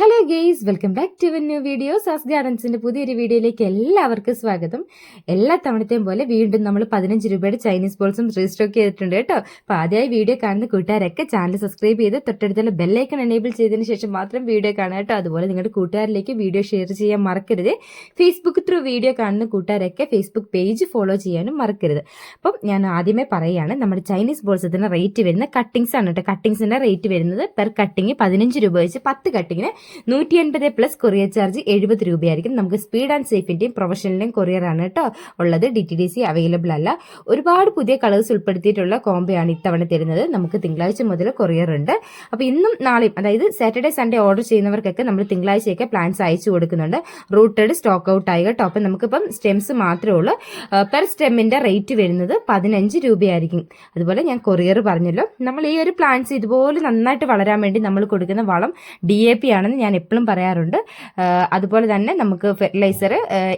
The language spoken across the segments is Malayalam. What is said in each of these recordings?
Hello guys welcome back to new video സാസ് ഗാർഡൻസിന്റെ പുതിയൊരു വീഡിയോയിലേക്ക് എല്ലാവർക്കും സ്വാഗതം. എല്ലാ തവണത്തെയും പോലെ വീണ്ടും നമ്മൾ പതിനഞ്ച് രൂപയുടെ ചൈനീസ് ബോൾസും റീസ്റ്റോക്ക് ചെയ്തിട്ടുണ്ട് കേട്ടോ. അപ്പൊ ആദ്യമായി വീഡിയോ കാണുന്ന കൂട്ടുകാരൊക്കെ ചാനൽ സബ്സ്ക്രൈബ് ചെയ്ത് തൊട്ടടുത്തുള്ള ബെല്ലൈക്കൺ എനേബിൾ ചെയ്തതിന് ശേഷം മാത്രം വീഡിയോ കാണുക കേട്ടോ. അതുപോലെ നിങ്ങളുടെ കൂട്ടുകാരിലേക്ക് വീഡിയോ ഷെയർ ചെയ്യാൻ മറക്കരുത്. ഫേസ്ബുക്ക് ത്രൂ വീഡിയോ കാണുന്ന കൂട്ടുകാരൊക്കെ ഫേസ്ബുക്ക് പേജ് ഫോളോ ചെയ്യാനും മറക്കരുത്. അപ്പം ഞാൻ ആദ്യമേ പറയുകയാണ് നമ്മുടെ ചൈനീസ് ബോൾസത്തിന് റേറ്റ് വരുന്ന കട്ടിങ്സ് ആണ് കേട്ടോ. കട്ടിങ്സിന്റെ റേറ്റ് വരുന്നത് പെർ കട്ടിങ് പതിനഞ്ച് രൂപ വെച്ച് പത്ത് കട്ടിങ്ങിന് നൂറ്റി എൺപത് പ്ലസ് കൊറിയർ ചാർജ് എഴുപത് രൂപയായിരിക്കും. നമുക്ക് സ്പീഡ് ആൻഡ് സേഫിന്റെയും പ്രൊഫഷണലിന്റെയും കൊറിയർ ആണ് കേട്ടോ ഉള്ളത്. D T D C available അല്ല. ഒരുപാട് പുതിയ കളേഴ്സ് ഉൾപ്പെടുത്തിയിട്ടുള്ള കോംബോയാണ് ഇത്തവണ തരുന്നത്. നമുക്ക് തിങ്കളാഴ്ച മുതൽ കൊറിയർ ഉണ്ട്. അപ്പോൾ ഇന്നും നാളെയും അതായത് സാറ്റർഡേ സൺഡേ ഓർഡർ ചെയ്യുന്നവർക്കൊക്കെ നമ്മൾ തിങ്കളാഴ്ചയൊക്കെ പ്ലാൻസ് അയച്ചു കൊടുക്കുന്നുണ്ട്. റൂട്ടഡ് സ്റ്റോക്ക് ഔട്ട് ആയി കേട്ടോ അപ്പം നമുക്കിപ്പം സ്റ്റെംസ് മാത്രമേ ഉള്ളൂ. പെർ സ്റ്റെമ്മിന്റെ റേറ്റ് വരുന്നത് പതിനഞ്ച് രൂപയായിരിക്കും. അതുപോലെ ഞാൻ കൊറിയർ പറഞ്ഞല്ലോ. നമ്മൾ ഈ ഒരു പ്ലാന്റ്സ് ഇതുപോലെ നന്നായിട്ട് വളരാൻ വേണ്ടി നമ്മൾ കൊടുക്കുന്ന വളം ഡി എ പി ആണെന്ന് ഞാൻ എപ്പോഴും പറയാറുണ്ട്. അതുപോലെ തന്നെ നമുക്ക് ഫെർട്ടിലൈസർ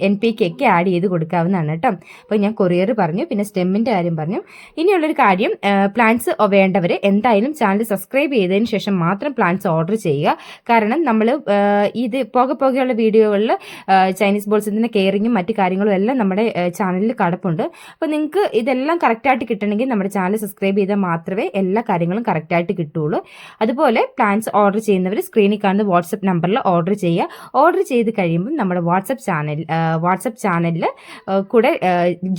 എൻ പി കെ ഒക്കെ ആഡ് ചെയ്ത് കൊടുക്കാവുന്നതാണ് കേട്ടോ. അപ്പോൾ ഞാൻ കൊറിയർ പറഞ്ഞു പിന്നെ സ്റ്റെമ്മിന്റെ കാര്യം പറഞ്ഞു. ഇനിയുള്ളൊരു കാര്യം പ്ലാന്റ്സ് വേണ്ടവർ എന്തായാലും ചാനൽ സബ്സ്ക്രൈബ് ചെയ്തതിന് ശേഷം മാത്രം പ്ലാന്റ്സ് ഓർഡർ ചെയ്യുക. കാരണം നമ്മൾ ഇത് പോകെ പോകെയുള്ള വീഡിയോകളിൽ ചൈനീസ് ബോൾസിന്റെ കെയറിങ്ങും മറ്റു കാര്യങ്ങളും എല്ലാം നമ്മുടെ ചാനലിൽ കടപ്പുണ്ട്. അപ്പോൾ നിങ്ങൾക്ക് ഇതെല്ലാം കറക്റ്റായിട്ട് കിട്ടണമെങ്കിൽ നമ്മുടെ ചാനൽ സബ്സ്ക്രൈബ് ചെയ്താൽ മാത്രമേ എല്ലാ കാര്യങ്ങളും കറക്റ്റായിട്ട് കിട്ടുള്ളൂ. അതുപോലെ പ്ലാന്റ്സ് ഓർഡർ ചെയ്യുന്നവർ സ്ക്രീനിൽ കാണുന്ന വാട്സപ്പ് നമ്പറിൽ ഓർഡർ ചെയ്യുക. ഓർഡർ ചെയ്ത് കഴിയുമ്പോൾ നമ്മുടെ വാട്സപ്പ് ചാനൽ വാട്സപ്പ് ചാനലിൽ കൂടെ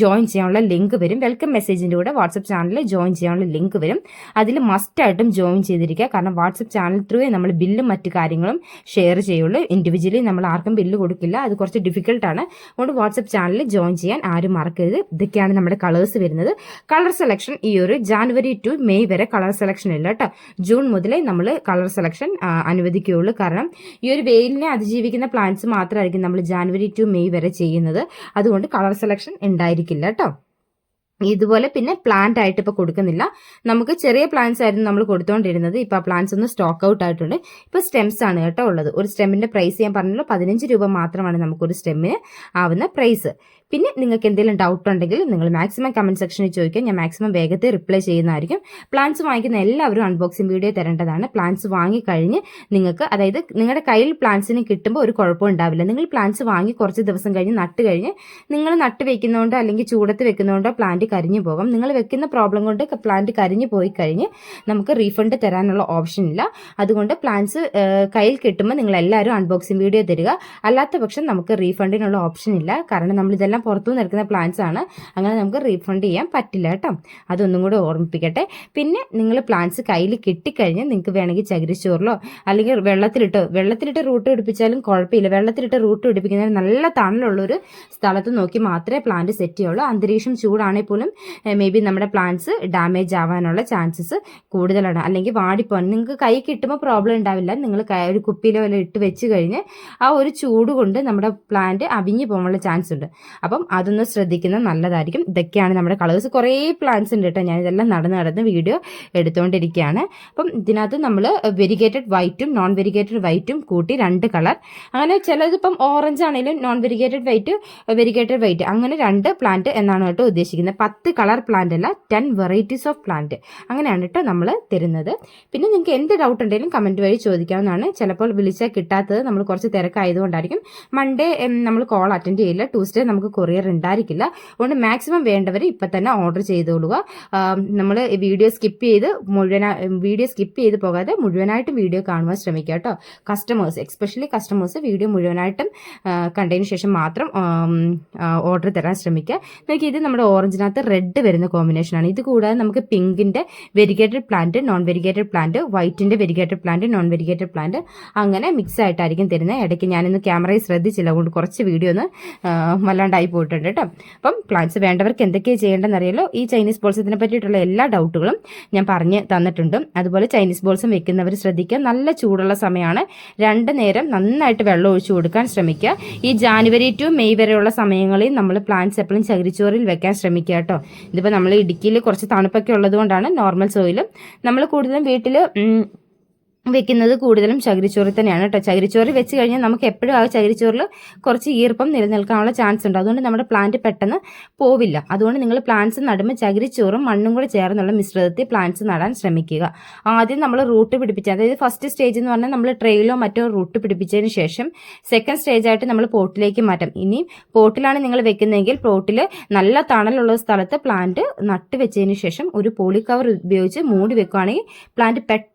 ജോയിൻ ചെയ്യാനുള്ള ലിങ്ക് വരും. വെൽക്കം മെസ്സേജിന്റെ കൂടെ വാട്സപ്പ് ചാനലിൽ ജോയിൻ ചെയ്യാനുള്ള ലിങ്ക് വരും. അതിൽ മസ്റ്റായിട്ടും ജോയിൻ ചെയ്തിരിക്കുക. കാരണം വാട്സപ്പ് ചാനൽ ത്രൂ നമ്മൾ ബില്ലും മറ്റു കാര്യങ്ങളും ഷെയർ ചെയ്യുള്ളൂ. ഇൻഡിവിജ്വലി നമ്മൾ ആർക്കും ബില്ല് കൊടുക്കില്ല. അത് കുറച്ച് ഡിഫിക്കൽട്ടാണ്. അതുകൊണ്ട് വാട്സപ്പ് ചാനലിൽ ജോയിൻ ചെയ്യാൻ ആരും മറക്കരുത്. ഇതൊക്കെയാണ് നമ്മുടെ കളേഴ്സ് വരുന്നത്. കളർ സെലക്ഷൻ ഈ ഒരു ജാനുവരി ടു മെയ് വരെ കളർ സെലക്ഷൻ ഇല്ല കേട്ടോ. ജൂൺ മുതലേ നമ്മൾ കളർ സെലക്ഷൻ അനുവദിക്കുകയുള്ളൂ. ഈ ഒരു വെയിലിനെ അതിജീവിക്കുന്ന പ്ലാന്റ്സ് മാത്രമായിരിക്കും നമ്മൾ ജാനുവരി ടു മെയ് വരെ ചെയ്യുന്നത്. അതുകൊണ്ട് കളർ സെലക്ഷൻ ഉണ്ടായിരിക്കില്ല കേട്ടോ ഇതുപോലെ പിന്നെ പ്ലാന്റ് ആയിട്ട് ഇപ്പോൾ കൊടുക്കുന്നില്ല. നമുക്ക് ചെറിയ പ്ലാന്റ്സ് ആയിരുന്നു നമ്മൾ കൊടുത്തുകൊണ്ടിരുന്നത് ഇപ്പോൾ ആ പ്ലാന്റ്സ് ഒന്ന് സ്റ്റോക്ക് ഔട്ട് ആയിട്ടുണ്ട്. ഇപ്പോൾ സ്റ്റെംസ് ആണ് കേട്ടോ ഉള്ളത്. ഒരു സ്റ്റെമ്മിന്റെ പ്രൈസ് ഞാൻ പറഞ്ഞല്ലോ പതിനഞ്ച് രൂപ മാത്രമാണ് നമുക്കൊരു സ്റ്റെമ്മിന് ആവുന്ന പ്രൈസ് പിന്നെ നിങ്ങൾക്ക് എന്തെങ്കിലും ഡൗട്ട് ഉണ്ടെങ്കിൽ നിങ്ങൾ മാക്സിമം കമന്റ് സെക്ഷനിൽ ചോദിക്കുക ഞാൻ മാക്സിമം വേഗത്തിൽ റിപ്ലൈ ചെയ്യുന്നതായിരിക്കും. പ്ലാന്റ്സ് വാങ്ങിക്കുന്ന എല്ലാവരും അൺബോക്സിംഗ് വീഡിയോ തരേണ്ടതാണ്. പ്ലാന്റ്സ് വാങ്ങിക്കഴിഞ്ഞ് നിങ്ങൾക്ക് അതായത് നിങ്ങളുടെ കയ്യിൽ പ്ലാന്റ്സിന് കിട്ടുമ്പോൾ ഒരു കുഴപ്പം ഉണ്ടാവില്ല. നിങ്ങൾ പ്ലാന്റ്സ് വാങ്ങി കുറച്ച് ദിവസം കഴിഞ്ഞ് നട്ട് കഴിഞ്ഞ് നിങ്ങൾ നട്ട് വെക്കുന്നതുകൊണ്ടോ അല്ലെങ്കിൽ ചൂടത്ത് വെക്കുന്നതുകൊണ്ടോ പ്ലാന്റ് കരിഞ്ഞു പോകും. നിങ്ങൾ വെക്കുന്ന പ്രോബ്ലം കൊണ്ട് പ്ലാന്റ് കരിഞ്ഞു പോയി കഴിഞ്ഞ് നമുക്ക് റീഫണ്ട് തരാനുള്ള ഓപ്ഷൻ ഇല്ല. അതുകൊണ്ട് പ്ലാന്റ്സ് കയ്യിൽ കിട്ടുമ്പോൾ നിങ്ങൾ എല്ലാവരും അൺബോക്സിംഗ് വീഡിയോ തരിക. അല്ലാത്ത പക്ഷം നമുക്ക് റീഫണ്ടിനുള്ള ഓപ്ഷൻ ഇല്ല. കാരണം നമ്മൾ ഇതെല്ലാം പുറത്തുനിന്ന് നിൽക്കുന്ന പ്ലാന്റ്സ് ആണ്. അങ്ങനെ നമുക്ക് റീഫണ്ട് ചെയ്യാൻ പറ്റില്ല കേട്ടോ. അതൊന്നും കൂടെ ഓർമ്മിപ്പിക്കട്ടെ. പിന്നെ നിങ്ങൾ പ്ലാന്റ്സ് കയ്യിൽ കിട്ടിക്കഴിഞ്ഞാൽ നിങ്ങൾക്ക് വേണമെങ്കിൽ ചകിരിച്ചോറിലോ അല്ലെങ്കിൽ വെള്ളത്തിലിട്ടോ വെള്ളത്തിലിട്ട് റൂട്ട് പിടിപ്പിച്ചാലും കുഴപ്പമില്ല. വെള്ളത്തിലിട്ട് റൂട്ട് പിടിപ്പിക്കുന്നതിന് നല്ല തണലുള്ളൊരു സ്ഥലത്ത് നോക്കി മാത്രമേ പ്ലാന്റ് സെറ്റ് ചെയ്യുള്ളൂ. അന്തരീക്ഷം ചൂടാണെങ്കിൽ പോലും മേ ബി നമ്മുടെ പ്ലാന്റ്സ് ഡാമേജ് ആവാനുള്ള ചാൻസസ് കൂടുതലാണ്. അല്ലെങ്കിൽ വാടിപ്പോകാൻ നിങ്ങൾക്ക് കൈ കിട്ടുമ്പോൾ പ്രോബ്ലം ഉണ്ടാവില്ല. നിങ്ങൾ ഒരു കുപ്പിയിലോ വല്ല ഇട്ട് വെച്ച് കഴിഞ്ഞ് ആ ഒരു ചൂട് കൊണ്ട് നമ്മുടെ പ്ലാന്റ് അവിഞ്ഞു പോകാനുള്ള ചാൻസ് ഉണ്ട്. അതൊന്ന് ശ്രദ്ധിക്കുന്നത് നല്ലതായിരിക്കും. ഇതൊക്കെയാണ് നമ്മുടെ കളേഴ്സ് കുറേ പ്ലാന്റ്സ് ഉണ്ട് കേട്ടോ. ഞാനിതെല്ലാം നടന്ന് നടന്ന് വീഡിയോ എടുത്തുകൊണ്ടിരിക്കുകയാണ് അപ്പം ഇതിനകത്ത് നമ്മൾ വെരിഗേറ്റഡ് വൈറ്റും നോൺ വെരിഗേറ്റഡ് വൈറ്റും കൂട്ടി രണ്ട് കളർ അങ്ങനെ ചിലതിപ്പം ഓറഞ്ച് ആണെങ്കിലും non variegated white variegated white അങ്ങനെ രണ്ട് പ്ലാന്റ് എന്നാണ് കേട്ടോ ഉദ്ദേശിക്കുന്നത്. പത്ത് കളർ പ്ലാന്റ് അല്ല ടെൻ വെറൈറ്റീസ് ഓഫ് പ്ലാന്റ് അങ്ങനെയാണ് കേട്ടോ നമ്മൾ തരുന്നത്. പിന്നെ നിങ്ങൾക്ക് എന്ത് ഡൗട്ട് ഉണ്ടെങ്കിലും കമന്റ് വഴി ചോദിക്കാവുന്നതാണ്. ചിലപ്പോൾ വിളിച്ചാൽ കിട്ടാത്തത് നമ്മൾ കുറച്ച് തിരക്കായതുകൊണ്ടായിരിക്കും. മൺഡേ നമ്മൾ കോൾ അറ്റൻഡ് ചെയ്യില്ല. ട്യൂസ്ഡേ നമുക്ക് കൊറിയർ ഉണ്ടായിരിക്കില്ല. അതുകൊണ്ട് മാക്സിമം വേണ്ടവർ ഇപ്പം തന്നെ ഓർഡർ ചെയ്തോളുക. നമ്മൾ വീഡിയോ സ്കിപ്പ് ചെയ്ത് മുഴുവൻ വീഡിയോ സ്കിപ്പ് ചെയ്ത് പോകാതെ മുഴുവനായിട്ടും വീഡിയോ കാണുവാൻ ശ്രമിക്കുക കേട്ടോ. കസ്റ്റമേഴ്സ് എക്സ്പെഷ്യലി കസ്റ്റമേഴ്സ് വീഡിയോ മുഴുവനായിട്ടും കണ്ടതിന് ശേഷം മാത്രം ഓർഡർ തരാൻ ശ്രമിക്കുക. നോക്കി ഇത് നമ്മുടെ ഓറഞ്ചിനകത്ത് റെഡ് വരുന്ന കോമ്പിനേഷനാണ് ഇത് കൂടാതെ നമുക്ക് പിങ്കിന്റെ variegated plant non variegated plant വൈറ്റിന്റെ variegated plant non variegated plant അങ്ങനെ മിക്സ് ആയിട്ടായിരിക്കും തരുന്നത്. ഇടയ്ക്ക് ഞാനിന്ന് ക്യാമറയിൽ ശ്രദ്ധിച്ചില്ല. അതുകൊണ്ട് കുറച്ച് വീഡിയോ ഒന്ന് ആ, വല്ലാണ്ടായി പോയിട്ടുണ്ട് കേട്ടോ. അപ്പം പ്ലാന്റ്സ് വേണ്ടവർക്ക് എന്തൊക്കെയാണ് ചെയ്യേണ്ടതെന്ന് അറിയാലോ ഈ ചൈനീസ് ബോൾസത്തിനെ പറ്റിയിട്ടുള്ള എല്ലാ ഡൗട്ടുകളും ഞാൻ പറഞ്ഞ് തന്നിട്ടുണ്ട്. അതുപോലെ ചൈനീസ് ബോൾസും വെക്കുന്നവർ ശ്രദ്ധിക്കുക. നല്ല ചൂടുള്ള സമയമാണ്. രണ്ട് നേരം നന്നായിട്ട് വെള്ളം ഒഴിച്ചു കൊടുക്കാൻ ശ്രമിക്കുക. ഈ ജാനുവരി ടു മെയ് വരെയുള്ള സമയങ്ങളിൽ നമ്മൾ പ്ലാന്റ്സ് എപ്പോഴും ചകിരിച്ചോറിൽ വെക്കാൻ ശ്രമിക്കുക കേട്ടോ. ഇതിപ്പോൾ നമ്മൾ ഇടുക്കിയിൽ കുറച്ച് തണുപ്പൊക്കെ ഉള്ളതുകൊണ്ടാണ് നോർമൽ സോയിലും നമ്മൾ കൂടുതലും വീട്ടിൽ വെക്കുന്നത് കൂടുതലും ചകിരിച്ചോറിൽ തന്നെയാണ് കേട്ടോ. ചകിരിച്ചോറ് വെച്ച് കഴിഞ്ഞാൽ നമുക്ക് എപ്പോഴും ആ ചകിരിച്ചോറിൽ കുറച്ച് ഈർപ്പം നിലനിൽക്കാനുള്ള ചാൻസ് ഉണ്ട്. അതുകൊണ്ട് നമ്മുടെ പ്ലാന്റ് പെട്ടെന്ന് പോവില്ല. അതുകൊണ്ട് നിങ്ങൾ പ്ലാന്റ്സ് നടുമ്പോൾ ചകിരിച്ചോറും മണ്ണും കൂടെ ചേർന്നുള്ള മിശ്രിതത്തിൽ പ്ലാന്റ്സ് നടാൻ ശ്രമിക്കുക. ആദ്യം നമ്മൾ റൂട്ട് പിടിപ്പിച്ച അതായത് ഫസ്റ്റ് സ്റ്റേജ് എന്ന് പറഞ്ഞാൽ നമ്മൾ ട്രെയിലോ മറ്റോ റൂട്ട് പിടിപ്പിച്ചതിന് ശേഷം സെക്കൻഡ് സ്റ്റേജ് ആയിട്ട് നമ്മൾ പോട്ടിലേക്ക് മാറ്റാം. ഇനി പോട്ടിലാണ് നിങ്ങൾ വെക്കുന്നതെങ്കിൽ പോട്ടിൽ നല്ല തണലുള്ള സ്ഥലത്ത് പ്ലാന്റ് നട്ട് വെച്ചതിന് ശേഷം ഒരു പോളി കവർ ഉപയോഗിച്ച് മൂടി വെക്കുകയാണെങ്കിൽ പ്ലാന്റ് പെട്ടെന്ന്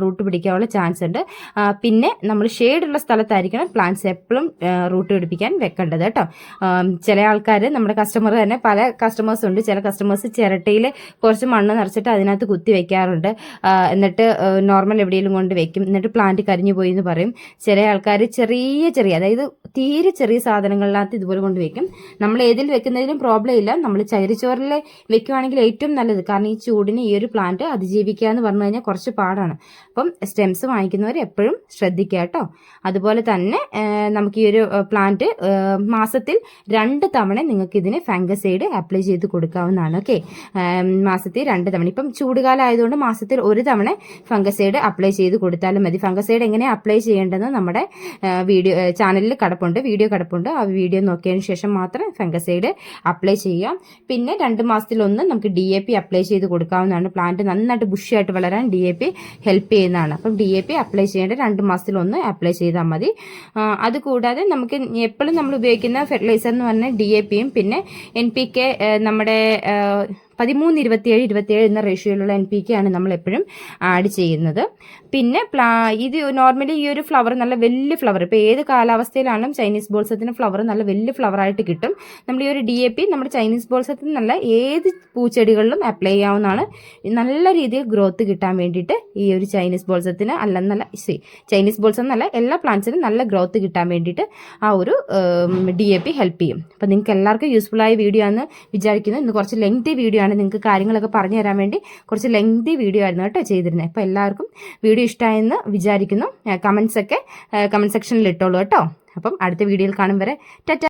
റൂട്ട് പിടിക്കാനുള്ള ചാൻസ് ഉണ്ട്. പിന്നെ നമ്മൾ ഷെയ്ഡുള്ള സ്ഥലത്തായിരിക്കണം പ്ലാന്റ്സ് എപ്പോഴും റൂട്ട് പിടിപ്പിക്കാൻ വെക്കേണ്ടത് കേട്ടോ. ചില ആൾക്കാർ നമ്മുടെ കസ്റ്റമർ തന്നെ പല കസ്റ്റമേഴ്സ് ഉണ്ട്. ചില കസ്റ്റമേഴ്സ് ചിരട്ടയിൽ കുറച്ച് മണ്ണ് നിറച്ചിട്ട് അതിനകത്ത് കുത്തി വെക്കാറുണ്ട്. എന്നിട്ട് നോർമൽ എവിടെയെങ്കിലും കൊണ്ട് വെക്കും. എന്നിട്ട് പ്ലാന്റ് കരിഞ്ഞു പോയി എന്ന് പറയും. ചില ആൾക്കാർ ചെറിയ ചെറിയ അതായത് തീരെ ചെറിയ സാധനങ്ങളിനകത്ത് ഇതുപോലെ കൊണ്ട് വെക്കും. നമ്മൾ ഏതിൽ വെക്കുന്നതിലും പ്രോബ്ലം ഇല്ല. നമ്മൾ ചകിരിച്ചോറിൽ വെക്കുവാണെങ്കിൽ ഏറ്റവും നല്ലത്. കാരണം ഈ ചൂടിന് ഈ ഒരു പ്ലാന്റ് അതിജീവിക്കുക എന്ന് പറഞ്ഞു കഴിഞ്ഞാൽ കുറച്ച് പാടാണ്. അപ്പം സ്റ്റെംസ് വാങ്ങിക്കുന്നവർ എപ്പോഴും ശ്രദ്ധിക്കുക കേട്ടോ. അതുപോലെ തന്നെ നമുക്ക് ഈ ഒരു പ്ലാന്റ് മാസത്തിൽ രണ്ട് തവണ നിങ്ങൾക്ക് ഇതിന് ഫംഗസൈഡ് അപ്ലൈ ചെയ്ത് കൊടുക്കാവുന്നതാണ്. ഓക്കെ? മാസത്തിൽ രണ്ട് തവണ. ഇപ്പം ചൂടുകാലം ആയതുകൊണ്ട് മാസത്തിൽ ഒരു തവണ ഫംഗസൈഡ് അപ്ലൈ ചെയ്ത് കൊടുത്താലും മതി. ഫംഗസൈഡ് എങ്ങനെ അപ്ലൈ ചെയ്യേണ്ടതെന്ന് നമ്മുടെ വീഡിയോ ചാനലിൽ കിടപ്പുണ്ട്. വീഡിയോ കിടപ്പുണ്ട്. ആ വീഡിയോ നോക്കിയതിന് ശേഷം മാത്രം ഫംഗസൈഡ് അപ്ലൈ ചെയ്യാം. പിന്നെ രണ്ട് മാസത്തിലൊന്ന് നമുക്ക് ഡി എ പി അപ്ലൈ ചെയ്ത് കൊടുക്കാവുന്നതാണ്. പ്ലാന്റ് നന്നായിട്ട് ബുഷിയായിട്ട് വളരാൻ ഡി എ പി ഹെൽപ്പ് ചെയ്യുന്നതാണ്. അപ്പം ഡി എ പി അപ്ലൈ ചെയ്യേണ്ട രണ്ട് മാസത്തിലൊന്ന് അപ്ലൈ ചെയ്താൽ മതി. അതുകൂടാതെ നമുക്ക് എപ്പോഴും നമ്മൾ ഉപയോഗിക്കുന്ന ഫെർട്ടിലൈസർ എന്ന് പറഞ്ഞാൽ ഡി എ പിയും. പിന്നെ എൻ പി കെ നമ്മുടെ പതിമൂന്ന് ഇരുപത്തിയേഴ് ഇരുപത്തിയേഴ് എന്ന റേഷ്യോയിലുള്ള എൻ പി കെ ആണ് നമ്മൾ എപ്പോഴും ആഡ് ചെയ്യുന്നത്. പിന്നെ പ്ലാ ഇത് നോർമലി ഈ ഒരു ഫ്ലവർ നല്ല വലിയ ഫ്ലവർ ഇപ്പോൾ ഏത് കാലാവസ്ഥയിലാണെങ്കിലും ചൈനീസ് ബോൾസത്തിന് ഫ്ലവർ നല്ല വലിയ ഫ്ലവറായിട്ട് കിട്ടും. നമ്മൾ ഈ ഒരു ഡി എ പി നമ്മുടെ ചൈനീസ് ബോൾസത്തിന് നല്ല ഏത് പൂച്ചെടികളിലും അപ്ലൈ ചെയ്യാവുന്നതാണ്. നല്ല രീതിയിൽ ഗ്രോത്ത് കിട്ടാൻ വേണ്ടിയിട്ട് ഈ ഒരു ചൈനീസ് ബോൾസത്തിന് അല്ല നല്ല ചൈനീസ് ബോൾസ് എന്നല്ല എല്ലാ പ്ലാന്റ്സിനും നല്ല ഗ്രോത്ത് കിട്ടാൻ വേണ്ടിയിട്ട് ആ ഒരു ഡി എ പി ഹെൽപ്പ് ചെയ്യും. അപ്പോൾ നിങ്ങൾക്ക് എല്ലാവർക്കും യൂസ്ഫുൾ ആയ വീഡിയോ ആണെന്ന് വിചാരിക്കുന്നു. ഇന്ന് കുറച്ച് ലെങ്തി വീഡിയോ ആണ് നിങ്ങൾക്ക് കാര്യങ്ങളൊക്കെ പറഞ്ഞു തരാൻ വേണ്ടി കുറച്ച് ലെങ്തി വീഡിയോ ആയിരുന്നു കേട്ടോ ചെയ്തിരുന്നത്. അപ്പോൾ എല്ലാവർക്കും വീഡിയോ ഇഷ്ടമായെന്ന് വിചാരിക്കുന്നു. കമൻസ് ഒക്കെ കമന്റ് സെക്ഷനിൽ ഇട്ടോളൂ കേട്ടോ. അപ്പം അടുത്ത വീഡിയോയിൽ കാണും വരെ. ടാറ്റ!